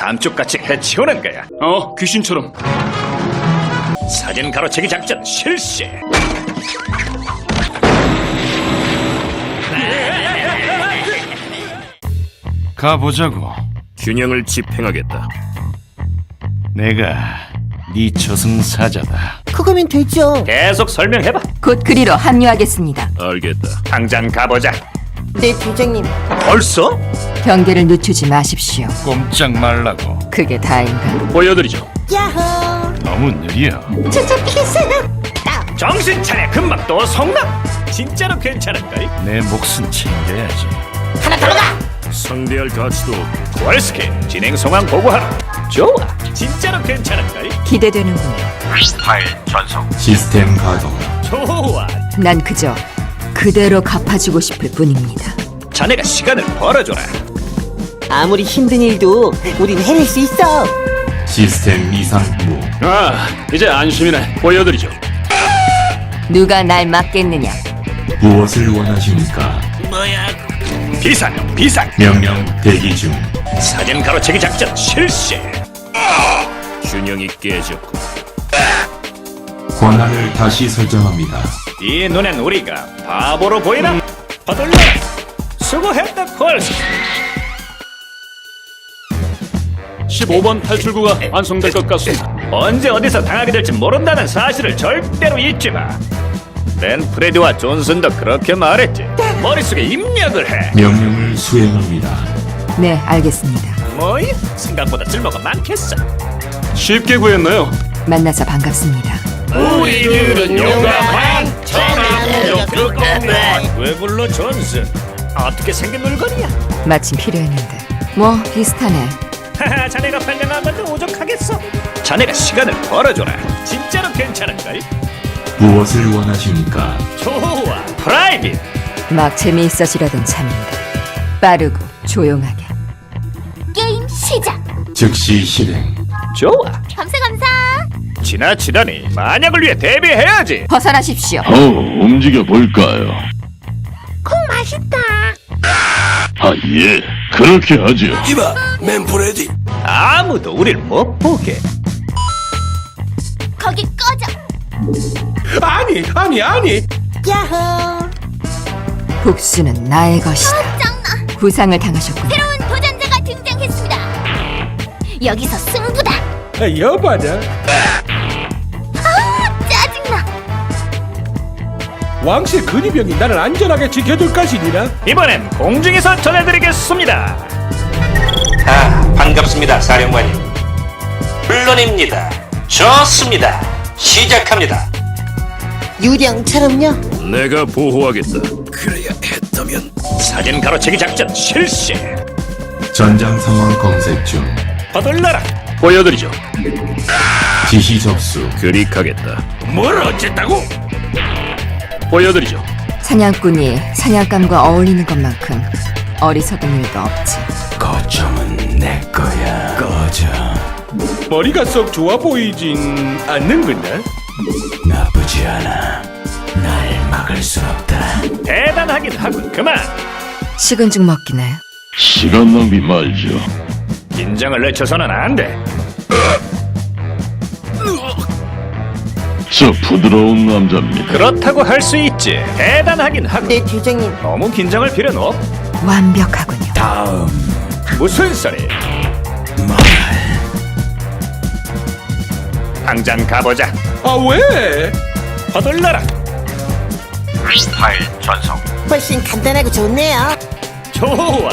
감쪽같이 해치우는 거야. 어, 귀신처럼. 사진 가로채기 작전 실시. 가보자고. 균형을 집행하겠다. 내가 네 저승사자다. 그거면 되죠. 계속 설명해봐. 곧 그리로 합류하겠습니다. 알겠다. 당장 가보자. 네, 대장님. 벌써? 경계를 늦추지 마십시오. 꼼짝 말라고. 그게 다인가? 보여드리죠. 야호! 너무 느려. 저 잡히겠어요. 정신 차려. 금방 또 속나? 진짜로 괜찮은걸? 내 몫은 챙겨야지. 상대할 가치도 없고 월스케 진행 상황 보고하라. 좋아. 진짜로 괜찮은걸? 기대되는군요. 파일 전송. 시스템 가동. 좋아. 난 그저 그대로 갚아주고 싶을 뿐입니다. 자네가 시간을 벌어줘라. 아무리 힘든 일도 우린 해낼 수 있어. 시스템 이상 무. 아, 이제 안심이네. 보여드리죠. 누가 날 막겠느냐? 무엇을 원하십니까? 비상, 비상. 명령 대기 중. 사진 가로채기 작전 실시. 균형이 깨졌고 권한을 다시 설정합니다. 이 눈엔 우리가 바보로 보이나? 거들러. 수고했다, 콜스. 15번 탈출구가 완성될 것 같습니다. 언제 어디서 당하게 될지 모른다는 사실을 절대로 잊지 마. 난 프레드와 존슨도 그렇게 말했지. 머릿속에 입력을 해. 명령을 수행합니다. 네, 알겠습니다. 뭐이? 생각보다 쓸모가 많겠어. 쉽게 구했나요? 만나서 반갑습니다. 우리들은 용감한 천하무적 특공대. 왜 불러 존슨? 어떻게 생긴 물건이야? 마침 필요했는데. 뭐 비슷하네. 하하, 자네가 발명한 것도 오죽하겠어. 자네가 시간을 벌어줘라. 진짜로 괜찮은걸? 무엇을 원하십니까? 좋아. 프라이빗. 막 재미있어지려던 참입니다. 빠르고 조용하게. 게임 시작. 즉시 실행. 좋아. 지나치다니 만약을 위해 대비해야지. 벗어나십시오. 어, 움직여 볼까요? 콩 맛있다. 아, 예. 그렇게 하죠. 아무도 우릴 못 보게. 거기 꺼져. 야호! 복수는 나의 것이다. 짱나. 부상을 당하셨군요. 새로운 도전자가 등장했습니다. 여기서 승부다. 여봐라 왕실 근위병이 나를 안전하게 지켜줄 것이니라 이번엔 공중에서 전해드리겠습니다. 아, 반갑습니다, 사령관님. 물론입니다. 좋습니다. 시작합니다. 유령처럼요. 내가 보호하겠다. 사진 가로채기 작전 실시. 전장 상황 검색 중. 거들러라. 보여드리죠. 지시 접수. 그릭하겠다. 뭘 어쨌다고? 보여드리죠. 사냥꾼이 사냥감과 어울리는 것만큼 어리석은 일도 없지. 머리가 썩 좋아 보이진 않는구나 대단하긴 하군. 그만. 식은 죽 먹기네. 시간 낭비 말죠. 긴장을 늦춰서는 안 돼. 저 부드러운 남자입니다. 그렇다고 할 수 있지. 대단하긴 하군. 네, 대장님. 너무 긴장할 필요는 없. 완벽하군요. 무슨 소리? 당장 가보자. 아 왜? 전송. 훨씬 간단하고 좋네요. 좋아.